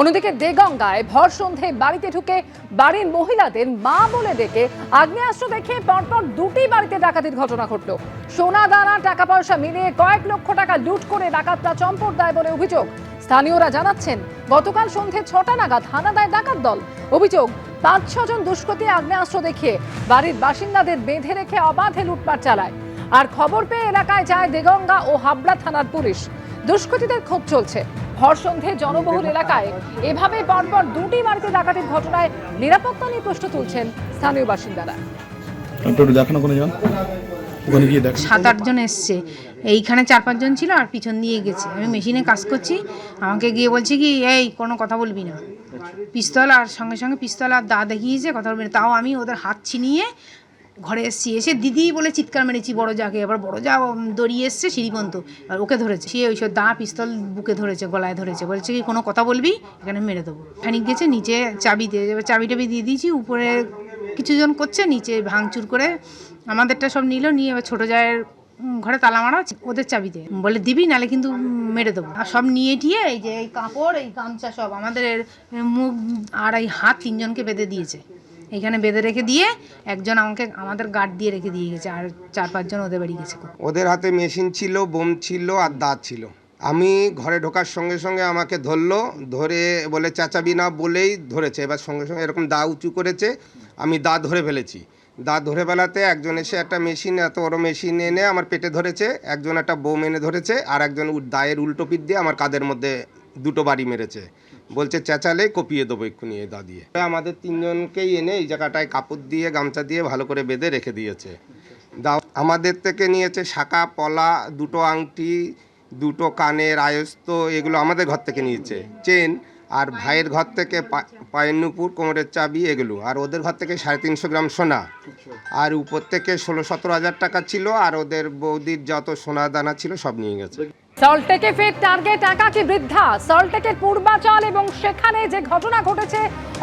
অন্যদিকে দেগঙ্গায় ভর সন্ধে বাড়িতে ঢুকে বাড়ির মহিলাদের মা বলে ডেকে আগ্নেয়াস্ত্র দেখে পরপর দুটি বাড়িতে ডাকাতির ঘটনা ঘটল। সোনা, দানা, টাকা পয়সা মিলিয়ে কয়েক লক্ষ টাকা লুট করে ডাকাতরা চম্পট দেয় বলে অভিযোগ। স্থানীয়রা জানাচ্ছেন, গতকাল সন্ধে ছটা নাগাদ হানা দেয় ডাকাত দল। অভিযোগ, পাঁচ ছজন দুষ্কৃতী আগ্নেয়াস্ত্র দেখিয়ে বাড়ির বাসিন্দাদের বেঁধে রেখে অবাধে লুটপাট চালায়। আর খবর পেয়ে এলাকায় যায় দেগঙ্গা ও হাবড়া থানার পুলিশ। দুষ্কৃতীদের ক্ষোভ চলছে। ভর সন্ধে জনবহুল এলাকায়। এভাবে পরপর দুটি বাড়িতে ডাকাতির ঘটনায় নিরাপত্তা নিয়ে প্রশ্ন তুলছেন স্থানীয় বাসিন্দারা। দেখানো কোনো ওখানে গিয়ে দেখ সাত আটজন এসছে। এইখানে চার পাঁচজন ছিল আর পিছন দিয়ে গেছে। আমি মেশিনে কাজ করছি। আমাকে গিয়ে বলছে কি এই কোনো কথা বলবি না। পিস্তল আর সঙ্গে সঙ্গে পিস্তল আর দা দেখিয়েছে কথা বলবি না। তাও আমি ওদের হাত ছিনিয়ে ঘরে এসছি, এসে দিদি বলে চিৎকার মেরেছি, বড় যাকে। এবার বড় যা দড়িয়ে এসছে সিঁড়িপন্ত আর ওকে ধরেছে, সে ওইসব দা পিস্তল বুকে ধরেছে, গলায় ধরেছে। বলছে কি, কোনো কথা বলবি? এখানে মেরে দেবো। খানিক গেছে, নিচে চাবি দিয়ে, এবার চাবি টাবি দিয়ে দিয়েছি, উপরে কিছুজন করছে, নিচে ভাঙচুর করে আমাদেরটা সব নিল, নিয়ে এবার ছোটো জায়ের ঘরে তালা মারা ওদের চাবিতে বলে, দিবি, নালে কিন্তু মেরে দেবো। আর সব নিয়ে টিয়ে এই যে, এই কাপড়, এই গামছা সব আমাদের মুখ, আর এই হাত তিনজনকে বেঁধে দিয়েছে। এখানে বেঁধে রেখে দিয়ে একজন আমাকে, আমাদের গার্ড দিয়ে রেখে দিয়ে গেছে, আর চার পাঁচজন ওদের বাড়ি গেছে। ওদের হাতে মেশিন ছিল, বোম ছিল আর দাঁত ছিল। আমি ঘরে ঢোকার সঙ্গে সঙ্গে আমাকে ধরলো, ধরে বলে চাচাবি না বলেই ধরেছে। এবার সঙ্গে সঙ্গে এরকম দা উঁচু করেছে, আমি দা ধরে ফেলেছি। দা ধরে ফেলাতে একজন এসে একটা মেশিন এত বড় মেশিন এনে আমার পেটে ধরেছে, একজন একটা বোম এনে ধরেছে, আর একজন দায়ের উল্টো পিঠ দিয়ে আমার কাদের মধ্যে দুটো বাড়ি মেরেছে। বলছে, চেঁচালে কপিয়ে দেবো এক্ষুনি এই দা দিয়ে। আমাদের তিনজনকেই এনে এই জায়গাটায় কাপড় দিয়ে, গামছা দিয়ে ভালো করে বেঁধে রেখে দিয়েছে। দাও আমাদের থেকে নিয়েছে শাঁকা পলা, দুটো আংটি, দুটো কানের আয়স্ত, এগুলো আমাদের ঘর থেকে নিয়েছে। চেন আর ভাইয়ের ঘর থেকে পায়ের নুপুর কোমরের চাবি, এগুলো। আর ওদের ঘর থেকে সাড়ে তিনশো গ্রাম সোনা। আর উপর থেকে ষোলো সতেরো হাজার টাকা ছিল, আর ওদের বৌদির যত সোনা দানা ছিল সব নিয়ে গেছে। সল্টটেকে ফের টার্গেট একাকী বৃদ্ধা। সল্টটেকের পূর্বাচল এবং সেখানে যে ঘটনা ঘটেছে,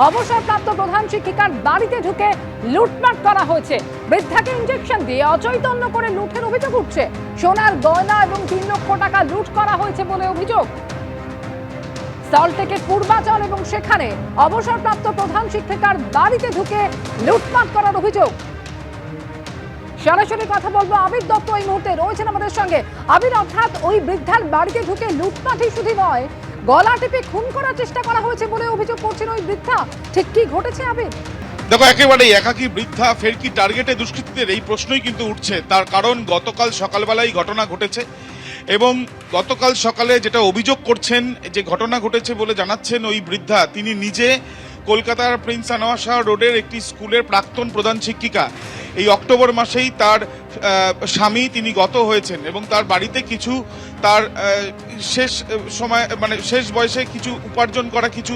অবসরপ্রাপ্ত প্রধান শিক্ষিকার বাড়িতে ঢুকে লুটপাট করা হয়েছে। বৃদ্ধাকে ইঞ্জেকশন দিয়ে অচৈতন্য করে লুটের অভিযোগ উঠছে। সোনার গয়না এবং তিন লক্ষ টাকা লুট করা হয়েছে বলে অভিযোগ। সল্টটেকের পূর্বাচল এবং সেখানে অবসরপ্রাপ্ত প্রধান শিক্ষিকার বাড়িতে ঢুকে লুটপাট করার অভিযোগ। সরাসরি কথা বলব আবির দত্ত এই মুহূর্তে রয়েছেন আমাদের সঙ্গে। আবির, অর্থাৎ ওই বৃদ্ধার বাড়িতে ঢুকে লুটপাটই শুধু নয়, গলা টিপে খুন করার চেষ্টা করা হয়েছে বলে অভিযোগ করছেন ওই বৃদ্ধা। ঠিক কি ঘটেছে আবির? দেখো, একেবারেই একাকী বৃদ্ধা, ফের কি টার্গেটে দুষ্কৃতীদের? এই প্রশ্নই কিন্তু উঠছে। তার কারণ গতকাল সকালবেলায় ঘটনা ঘটেছে এবং গতকাল সকালে যেটা অভিযোগ করছেন, যে ঘটনা ঘটেছে বলে জানাচ্ছেন ওই বৃদ্ধা। তিনি নিজে কলকাতার প্রিন্স আনোয়ার শাহ রোডের একটি স্কুলের প্রাক্তন প্রধান শিক্ষিকা। এই অক্টোবর মাসেই তার স্বামী তিনি গত হয়েছেন এবং তার বাড়িতে কিছু, তার শেষ সময় মানে শেষ বয়সে কিছু উপার্জন করা কিছু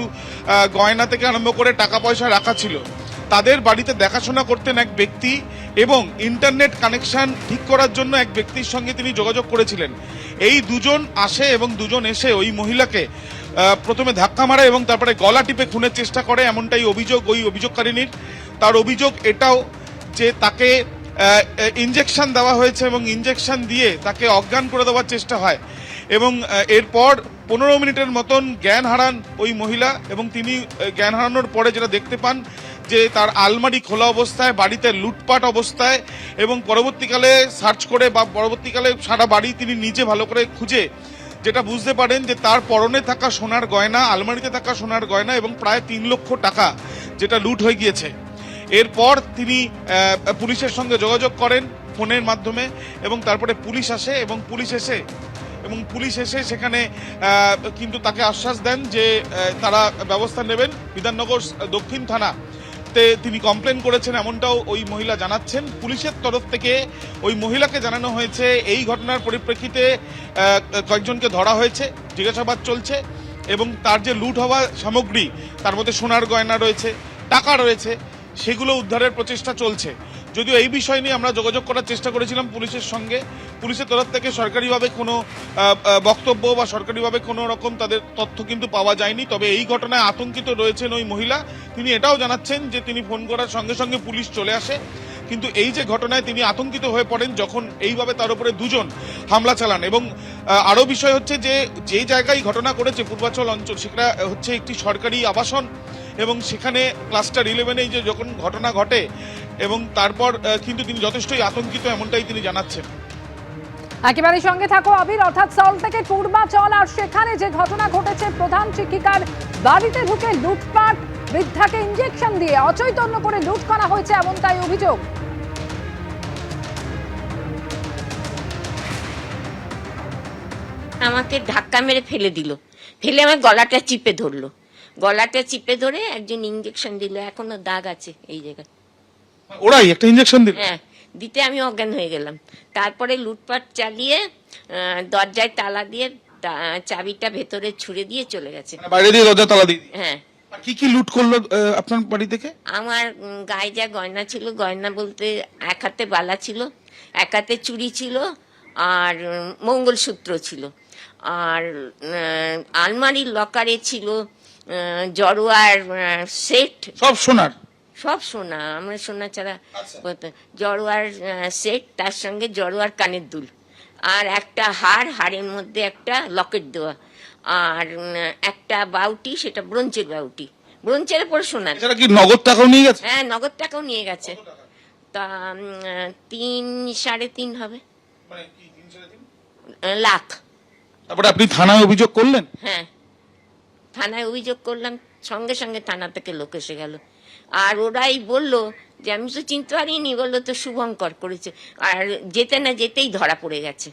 গয়না থেকে আরম্ভ করে টাকা পয়সা রাখা ছিল। তাদের বাড়িতে দেখাশোনা করতেন এক ব্যক্তি এবং ইন্টারনেট কানেকশন ঠিক করার জন্য এক ব্যক্তির সঙ্গে তিনি যোগাযোগ করেছিলেন। এই দুজন আসে এবং দুজন এসে ওই মহিলাকে প্রথমে ধাক্কা মারে এবং তারপরে গলা টিপে খুনের চেষ্টা করে, এমনটাই অভিযোগ ওই অভিযোগকারিনীর তার অভিযোগ এটাও যে তাকে ইঞ্জেকশন দেওয়া হয়েছে এবং ইঞ্জেকশন দিয়ে তাকে অজ্ঞান করে দেওয়ার চেষ্টা হয়। এবং এরপর পনেরো মিনিটের মতন জ্ঞান হারান ওই মহিলা এবং তিনি জ্ঞান হারানোর পরে যেটা দেখতে পান যে তার আলমারি খোলা অবস্থায়, বাড়িতে লুটপাট অবস্থায় এবং পরবর্তীকালে সার্চ করে বা পরবর্তীকালে সারা বাড়ি তিনি নিজে ভালো করে খুঁজে যেটা বুঝতে পারেন যে তার পরনে থাকা সোনার গয়না, আলমারিতে থাকা সোনার গয়না এবং প্রায় তিন লক্ষ টাকা যেটা লুট হয়ে গিয়েছে। এরপর তিনি পুলিশের সঙ্গে যোগাযোগ করেন ফোনের মাধ্যমে এবং তারপরে পুলিশ আসে এবং পুলিশ এসে, এবং পুলিশ এসে সেখানে কিন্তু তাকে আশ্বাস দেন যে তারা ব্যবস্থা নেবেন। বিধাননগর দক্ষিণ থানা তে তিনি কমপ্লেন করেছেন, এমনটাও ওই মহিলা জানাচ্ছেন। পুলিশের তরফ থেকে ওই মহিলাকে জানানো হয়েছে, এই ঘটনার পরিপ্রেক্ষিতে কয়েকজনকে ধরা হয়েছে, জিজ্ঞাসাবাদ চলছে এবং তার যে লুট হওয়া সামগ্রী, তার মধ্যে সোনার গয়না রয়েছে, টাকা রয়েছে সেগুলো উদ্ধারের প্রচেষ্টা চলছে। যদিও এই বিষয় নিয়ে আমরা যোগাযোগ করার চেষ্টা করেছিলাম পুলিশের সঙ্গে। পুলিশের তরফ থেকে সরকারিভাবে কোনো বক্তব্য বা সরকারিভাবে কোনো রকম তাদের তথ্য কিন্তু পাওয়া যায়নি। তবে এই ঘটনায় আতঙ্কিত রয়েছেন ওই মহিলা। তিনি এটাও জানাচ্ছেন যে তিনি ফোন করার সঙ্গে সঙ্গে পুলিশ চলে আসে। কিন্তু এই যে ঘটনায় তিনি আতঙ্কিত হয়ে পড়েন, যখন এইভাবে তার উপরে দুজন হামলা চালান এবং আরও বিষয় হচ্ছে যে যে জায়গায় ঘটনা করেছে পূর্বাচল অঞ্চল, সেটা হচ্ছে একটি সরকারি আবাসন। এবং সেখানে ক্লাস্টার ইলেভেনে যে যখন ঘটনা ঘটে এবং তারপর কিন্তু তিনি যথেষ্টই আতঙ্কিত এমনটাই তিনি জানাচ্ছেন। একেবারে সঙ্গে থাকো আবির অর্থাৎ সল থেকে পূর্বাচল আর সেখানে যে ঘটনা ঘটেছে প্রধান শিক্ষিকার বাড়িতে ঢুকে লুটপাট বৃদ্ধাকে ইঞ্জেকশন দিয়ে অচৈতন্য করে লুট করা হয়েছে এমনটাই অভিযোগ। আমাকে ধাক্কা মেরে ফেলে দিল। ফেলে আমার গলাটা চিপে ধরলো। গলাটা চিপে ধরে একজন ইঞ্জেকশন দিল এখনও দাগ আছে এই জায়গায়। ওরাই একটা ইঞ্জেকশন দিল? হ্যাঁ দিতে আমি অজ্ঞান হয়ে গেলাম। তারপরে লুটপাট চালিয়ে দরজায় তালা দিয়ে চাবিটা ভেতরে ছুড়ে দিয়ে চলে গেছে। মানে বাইরে দিয়ে দরজা তালা দিয়ে? হ্যাঁ। কি কি লুট করল আপনার বাড়ি থেকে? আমার গায়ে যা গয়না ছিল গয়না বলতে এক হাতে বালা ছিল এক হাতে চুড়ি ছিল আর মঙ্গলসূত্র ছিল। আর আলমারির লকারে ছিল জড়োয়ার সেট। সব সোনার। সব সোনা আমরা সোনা ছাড়া বলতে- জড়োয়ার সেট তার সঙ্গে জড়োয়ার কানের দুল। আর একটা হার হাড়ের মধ্যে একটা লকেট দেওয়া। আর একটা বাউটি সেটা ব্রোঞ্চের বাউটি। ব্রোঞ্চের পর কি নগদ টাকাও নিয়ে গেছে? হ্যাঁ নগদ টাকাও নিয়ে গেছে। তা তিন সাড়ে তিন হবে। লাখ। তারপরে আপনি থানায় অভিযোগ করলেন? হ্যাঁ। থানায় অভিযোগ করলাম, সঙ্গে সঙ্গে থানা থেকে লোক এসে গেল। আর ওরাই বলল যে, আমি তো চিনতে পারিনি। বলল, তো শুভঙ্কর করেছে। আর যেতে না যেতেই ধরা পড়ে গেছে।